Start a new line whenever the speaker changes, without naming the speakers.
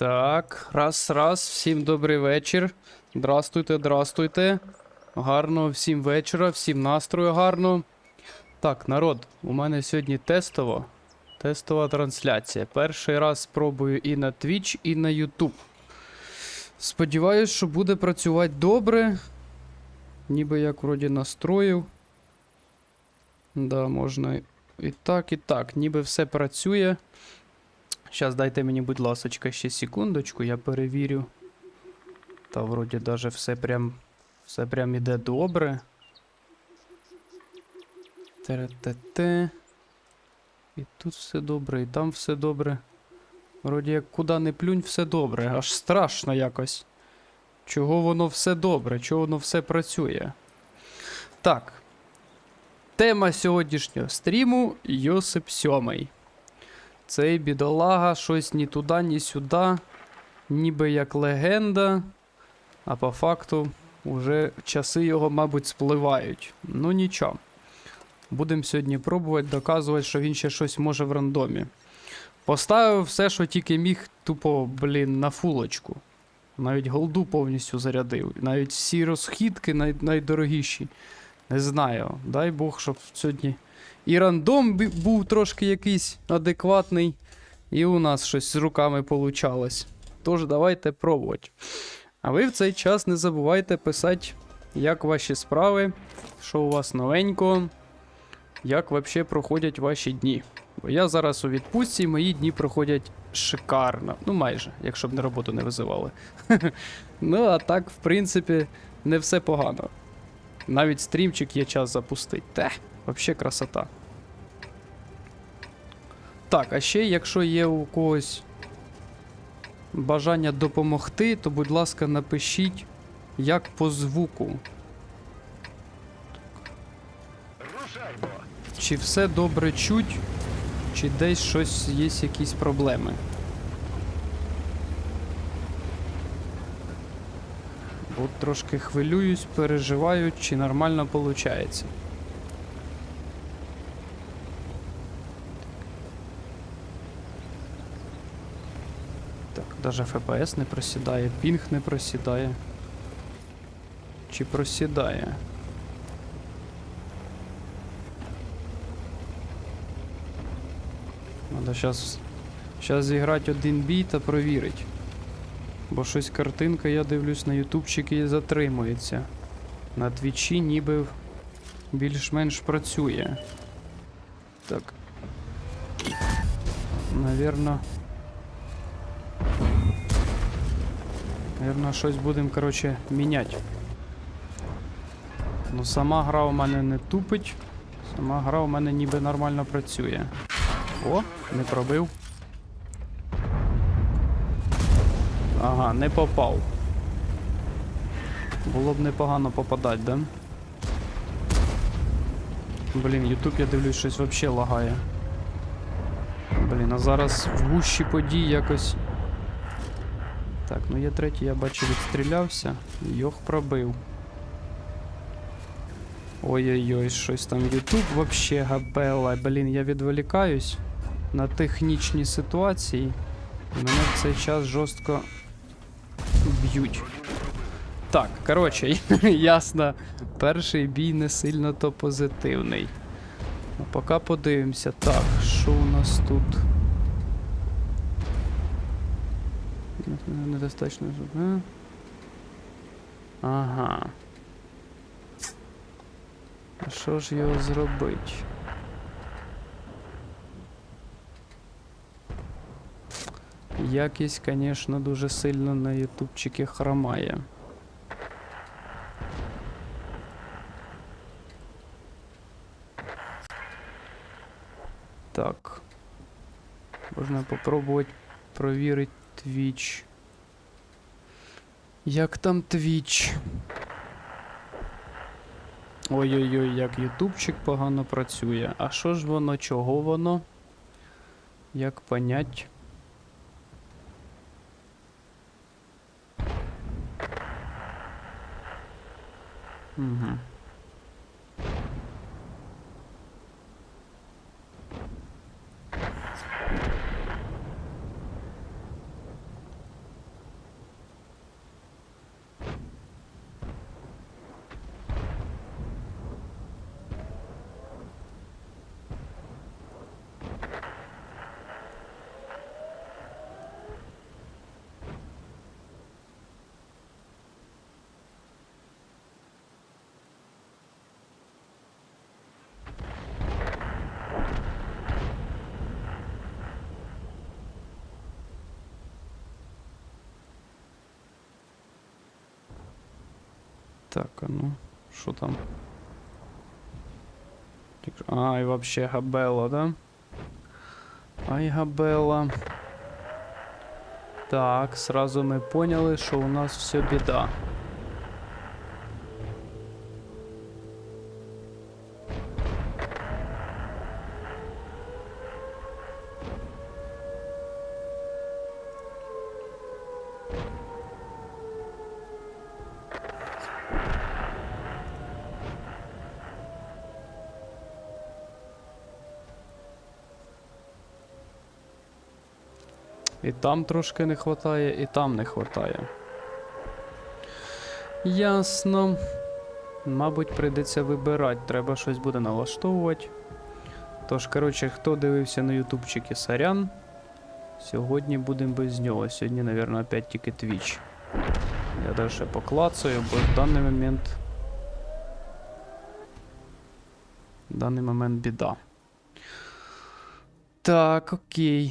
Так, раз, раз, всім добрий вечір. Здрастуйте, здрастуйте. Гарного всім вечора, всім настрою гарно. Так, народ, у мене сьогодні тестово. Тестова трансляція. Перший раз спробую і на Twitch, і на YouTube. Сподіваюсь, що буде працювати добре. Ніби як вроді настроїв. Да, можна і так, і так. Ніби все працює. Зараз дайте мені, будь ласочка, ще секундочку, я перевірю. Та вроді даже все прям. Все прям іде добре. Те-те-те. І тут все добре, і там все добре. Вроді як куди не плюнь, все добре. Аж страшно якось. Чого воно все добре, чого воно все працює. Так. Тема сьогоднішнього стріму Йосип Сьомий. Цей бідолага щось ні туди, ні сюди, ніби як легенда, а по факту уже часи його, мабуть, спливають. Ну нічого. Будемо сьогодні пробувати доказувати, що він ще щось може в рандомі. Поставив все, що тільки міг, тупо, блін, на фулочку. Навіть голду повністю зарядив. Навіть всі розхідки най- найдорогіші. Не знаю. Дай Бог, щоб сьогодні і рандом був трошки якийсь адекватний, і у нас щось з руками получалось. Тож давайте пробувати. А ви в цей час не забувайте писати, як ваші справи, що у вас новенького, як взагалі проходять ваші дні. Бо я зараз у відпустці, і мої дні проходять шикарно. Ну, майже, якщо б на роботу не визивали. ну, а так, в принципі, не все погано. Навіть стрімчик є час запустити. Те, взагалі красота. Так, а ще, якщо є у когось бажання допомогти, то, будь ласка, напишіть, як по звуку. Чи все добре чуть, чи десь щось є якісь проблеми. Бо трошки хвилююсь, переживаю, чи нормально виходить. Так, даже FPS не просідає, пінг не просідає. Чи просідає? Надо зараз зараз зіграти один бій та провірить. Бо щось картинка, я дивлюсь на ютубчики і затримується. На твічі ніби більш-менш працює. Так. Навірно. Навірно, щось будемо, коротше, міняти. Ну, сама гра у мене не тупить. Сама гра у мене ніби нормально працює. О, не пробив. Ага, не попав. Було б непогано попадати, да? Блін, Ютуб я дивлюсь, щось вообще лагає. Блін, а зараз в гущі подій якось. Так, ну є третій, я бачу, відстрілявся. Йох пробив. Ой-ой-ой, щось там Ютуб вообще габела. Блін, я відволікаюсь на технічні ситуації. Мене в цей час жорстко б'ють. Так, коротше, ясно. Перший бій не сильно то позитивний. Ну, поки подивимося. Так, що у нас тут? Недостатньо. а? Ага. А що ж його зробити? Якість, звісно, дуже сильно на ютубчики хромає. Так. Можна попробувати провірити Twitch. Як там Twitch? Ой-ой-ой, як ютубчик погано працює. А що ж воно, чого воно? Як понять? Угу. Так, а ну, що там? Ай, вообще Габела, да? Ай, Габела. Так, сразу ми поняли, що у нас все біда. І там трошки не хватає, і там не хватає. Ясно. Мабуть, прийдеться вибирати, треба щось буде налаштовувати. Тож, коротше, хто дивився на ютубчики Сарян, сьогодні будемо без нього. Сьогодні, мабуть, опять тільки Twitch. Я далі поклацаю, бо в даний момент. В даний момент біда. Так, окей.